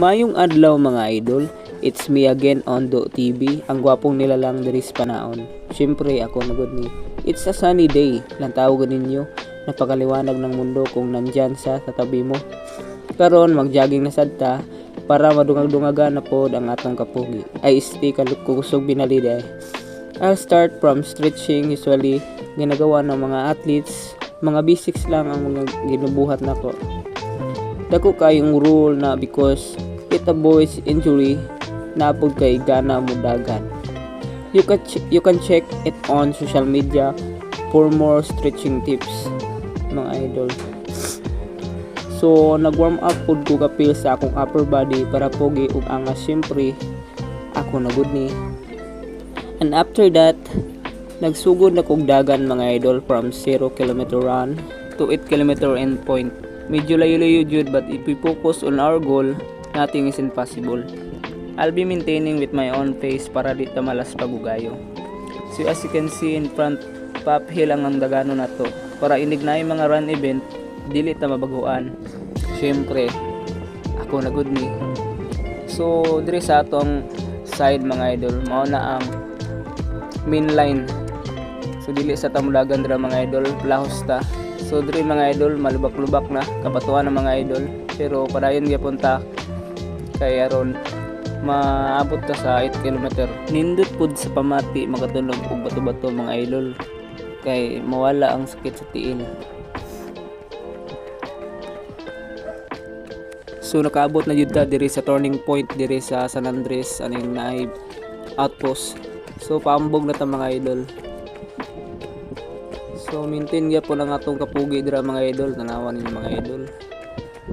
Mayong adlaw mga idol, it's me again on Do TV, ang gwapong nila lang diri sa panaon. Siyempre ako na good ni. It's a sunny day, lang tawag ninyo, napakaliwanag ng mundo kung nandyan sa katabi mo. Karon magjogging na sadta para madungag-dungagan na pod ang atong kapugi. Ay isti kalukusog binalide. I'll start from stretching usually ginagawa ng mga athletes. Mga basics lang ang mga ginubuhat nako dako kayong rule na because it avoids injury napod kay gana mo dagan. You can you can check it on social media for more stretching tips mga idol. So nag warm up pod ko kapil sa akong upper body para pogi ug angas syempre ako na good ni. And after that nagsugod na kog dagan mga idol from 0 km run to 8 km end point medyo layo-layo jud but if we focus on our goal nothing is impossible. I'll be maintaining with my own pace para di ta malas pagugayo. So as you can see in front uphill ang ang dagano na to. Para inig na yung mga run event dili ta mabaguan. Syempre ako na good ni. So dire sa atong side mga idol mao na ang main line. So dili sa tamulagan dira mga idol plahos ta so diri mga idol malubak-lubak na kapatuan ng mga idol pero padayon gyapon ta kay aron maabot ta sa 8 km nindot pud sa pamati makatulog og bato-bato mga idol kay mawala ang sakit sa tiil So nakaabot na jud ta diri sa turning point diri sa San Andres aning naay outpost. So paambog na ta mga idol. So maintain gyud po lang atong kapugi dira mga idol, tanawan ninyo mga idol.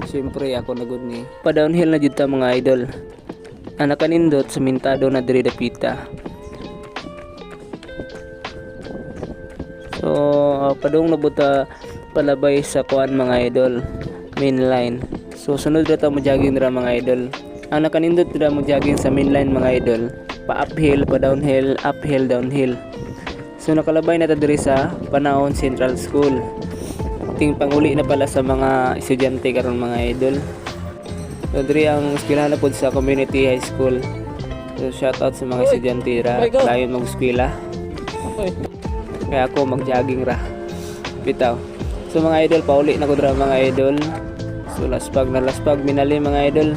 Siyempre ako na good ni. Pa downhill na jud ta mga idol. Ang nakanindot sa mintado na diri dapita. So padung na buta palabay sa kuan mga idol main line. So sunod ra ta mo jogging dira mga idol. Ang nakanindot dira mo jogging sa main line mga idol. Pa uphill, pa downhill, uphill, downhill. So nakalabay na ta diri sa Panaon Central School. Ting panguli na pala sa mga estudyante karon mga idol. So diri ang eskwelahan na pod sa community high school. So shout out sa mga estudyante ra layon mag eskwela. Kaya ako mag-jogging ra. Bitaw. So mga idol, pauli na ko dra mga idol. So laspag na laspag minali mga idol.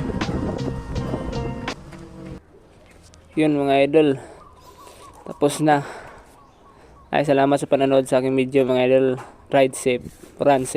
Yun mga idol. Tapos na. Ay salamat sa panonood sa aking video mga idol. Ride safe, run safe.